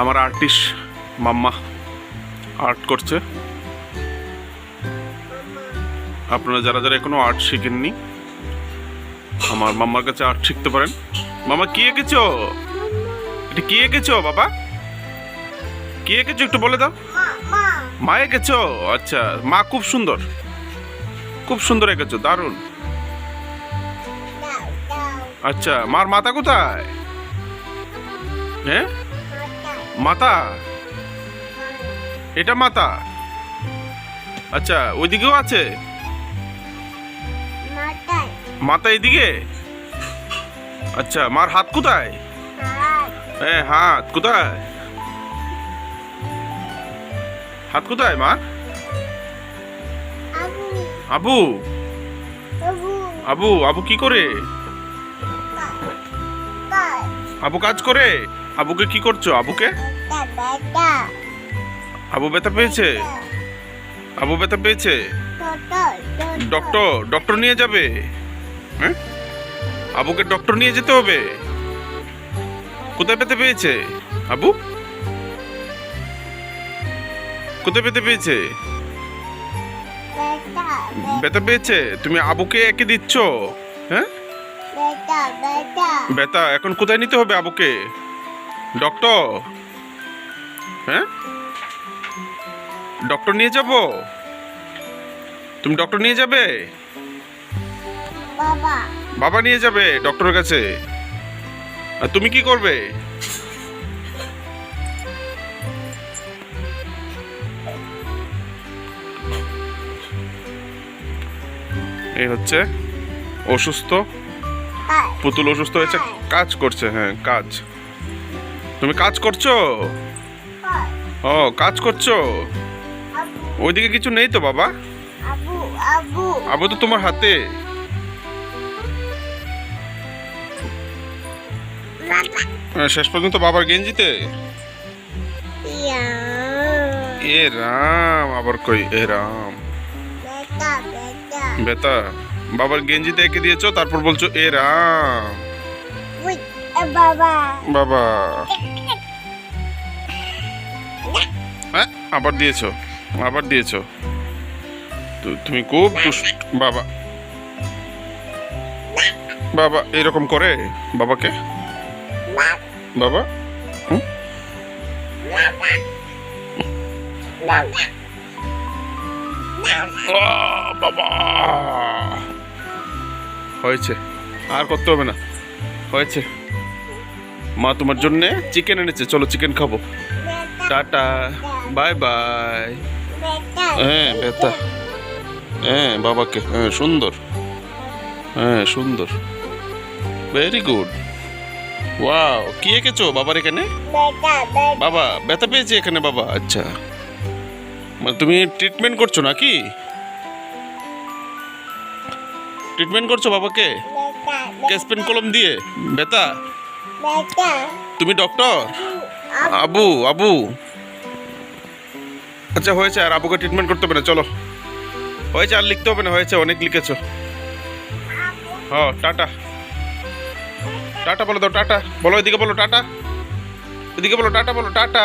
আমার আর্টিস্ট মাম্মা আর্ট করছে। আপনারা যারা যারা এখনও আর্ট শিখেননি, আমার মাম্মার কাছে আর্ট শিখতে পারেন। মামা কি এঁকেছো? এটা কি এঁকেছো, বাবা? কি এঁকেছো একটু বলে দাও। মা এঁকেছো? আচ্ছা মা খুব সুন্দর। খুব সুন্দর এঁকেছো, দারুণ। আচ্ছা মার মাথা কোথায়? হ্যাঁ? মাথা এটা মাতা? আচ্ছা ওইদিকেও আছে? মাথা এদিকে? আচ্ছা মার হাত কোথায়? হ্যাঁ হাত কোথায়? হাত কোথায় মার আবু। আবু? আবু। কি করে? আবু কাজ করে? আবুকে কি করছ? আবুকে? আবু ব্যথা পেয়েছে? আবু ব্যথা পেয়েছে? ডক্টর ডক্টর নিয়ে যাবে। হ্যাঁ? আবুকে ডক্টর নিয়ে যেতে হবে। কোথায় পেতে পেয়েছে? আবু? কোথায় পেতে পেয়েছে? ব্যথা পেয়েছে? তুমি আবুকে একে দিচ্ছ? হ্যাঁ? ব্যথা এখন কোথায় নিতে হবে আবুকে? ডক্টর? হ্যাঁ? ডক্টর নিয়ে যাব? তুমি ডক্টর নিয়ে যাবে? বাবা। বাবা নিয়ে যাবে ডক্টরের কাছে। আর তুমি কি করবে? এই হচ্ছে অসুস্থ। পুতুল অসুস্থ হয়েছে কাজ করছে হ্যাঁ কাজ। তুমি কাজ করছ? ও কাজ করছ? ওইদিকে কিছু নেই তো বাবা? আবু তো তোমার হাতে। শেষ পর্যন্ত বাবার গেঞ্জিতে? এ রাম আবার কই? এ রাম। বেতা বাবার গেঞ্জিতে এঁকে দিয়েছ তারপর বলছো এ রাম। বাবা। বাবা। হ্যাঁ আবার দিয়েছ আবার দিয়েছ। তুমি খুব দুষ্ট, বাবা। বাবা, এরকম করে, বাবাকে। বাবা বাবা। হয়েছে, আর করতে হবে না। হয়েছে। মা তোমার জন্য চিকেন এনেছে। চলো চিকেন খাব। টাটা। বাই বাই হ্যাঁ বেতা হ্যাঁ বাবাকে। হ্যাঁ সুন্দর। হ্যাঁ সুন্দর। ভেরি গুড ওয়াও কি এঁকেছো বাবার এখানে? বাবা, ব্যথা পেয়েছে এখানে বাবা। আচ্ছা। মানে তুমি ট্রিটমেন্ট করছ নাকি? ট্রিটমেন্ট করছ বাবাকে? বেটা পেন কলম দিয়ে। বেটা। তুমি ডক্টর? আবু আবু। আচ্ছা হয়েছে আর আবুকে ট্রিটমেন্ট করতে হবে না চলো। হয়েছে আর লিখতে হবে না হয়েছে অনেক লিখেছো। হ টাটা। টাটা বলো দাও টাটা। বলো এদিকে বলো টাটা। এদিকে বলো টাটা বলো টাটা।